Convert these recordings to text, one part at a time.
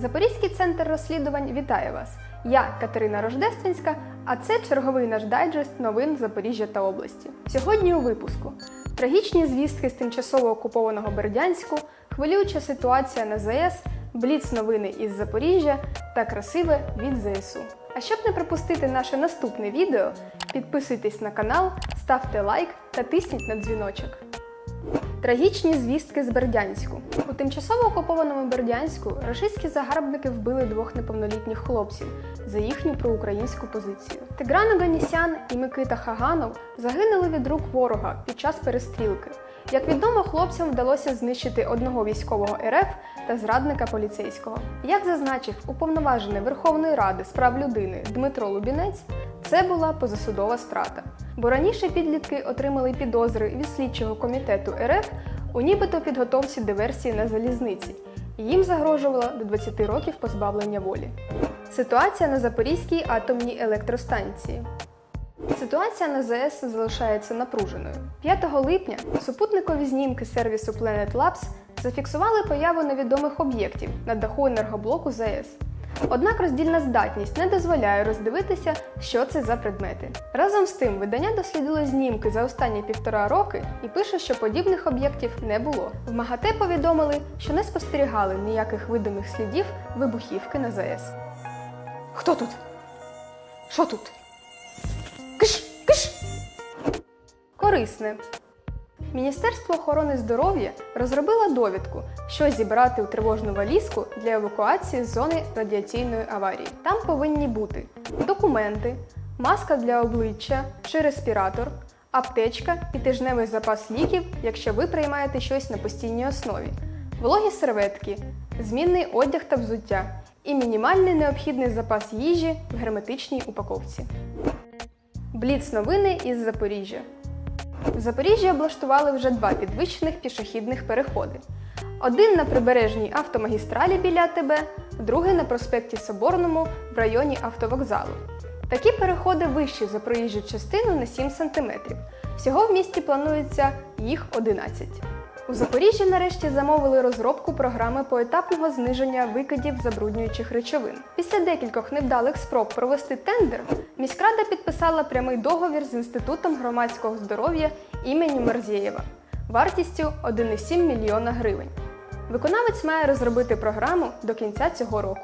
Запорізький центр розслідувань вітає вас. Я Катерина Рождественська, а це черговий наш дайджест новин Запоріжжя та області. Сьогодні у випуску трагічні звістки з тимчасово окупованого Бердянську, хвилююча ситуація на ЗАЕС, бліц новини із Запоріжжя та красиве від ЗСУ. А щоб не пропустити наше наступне відео, підписуйтесь на канал, ставте лайк та тисніть на дзвіночок. Трагічні звістки з Бердянську. У тимчасово окупованому Бердянську рашистські загарбники вбили двох неповнолітніх хлопців за їхню проукраїнську позицію. Тигран Оганісян і Микита Хаганов загинули від рук ворога під час перестрілки. Як відомо, хлопцям вдалося знищити одного військового РФ та зрадника поліцейського. Як зазначив уповноважений Верховної Ради з прав людини Дмитро Лубінець, це була позасудова страта. Бо раніше підлітки отримали підозри від слідчого комітету РФ у нібито підготовці диверсії на залізниці. Їм загрожувало до 20 років позбавлення волі. Ситуація на Запорізькій атомній електростанції. Ситуація на ЗАЕС залишається напруженою. 5 липня супутникові знімки сервісу Planet Labs зафіксували появу невідомих об'єктів на даху енергоблоку ЗАЕС. Однак роздільна здатність не дозволяє роздивитися, що це за предмети. Разом з тим, видання дослідило знімки за останні півтора роки і пише, що подібних об'єктів не було. В МАГАТЕ повідомили, що не спостерігали ніяких видимих слідів вибухівки на ЗАЕС. Хто тут? Що тут? Киш! Киш! Корисне. Міністерство охорони здоров'я розробило довідку, що зібрати у тривожну валізку для евакуації з зони радіаційної аварії. Там повинні бути документи, маска для обличчя чи респіратор, аптечка і тижневий запас ліків, якщо ви приймаєте щось на постійній основі, вологі серветки, змінний одяг та взуття і мінімальний необхідний запас їжі в герметичній упаковці. Бліц новини із Запоріжжя. В Запоріжжі облаштували вже два підвищених пішохідних переходи. Один на прибережній автомагістралі біля АТБ, другий на проспекті Соборному в районі автовокзалу. Такі переходи вищі за проїжджу частину на 7 см. Всього в місті планується їх 11. У Запоріжжі нарешті замовили розробку програми поетапного зниження викидів забруднюючих речовин. Після декількох невдалих спроб провести тендер, міськрада підписала прямий договір з Інститутом громадського здоров'я імені Мерзєєва вартістю 1,7 мільйона гривень. Виконавець має розробити програму до кінця цього року.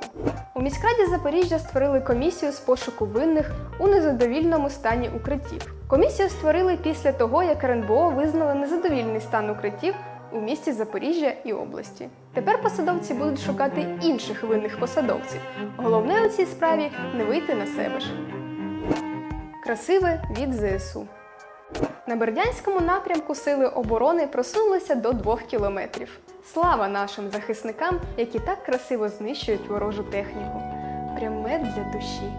У міськраді Запоріжжя створили комісію з пошуку винних у незадовільному стані укриттів. Комісію створили після того, як РНБО визнали незадовільний стан укриттів у місті Запоріжжя і області. Тепер посадовці будуть шукати інших винних посадовців. Головне у цій справі не вийти на себе ж. Красиве від ЗСУ. На Бердянському напрямку сили оборони просунулися до двох кілометрів. Слава нашим захисникам, які так красиво знищують ворожу техніку. Прям мед для душі.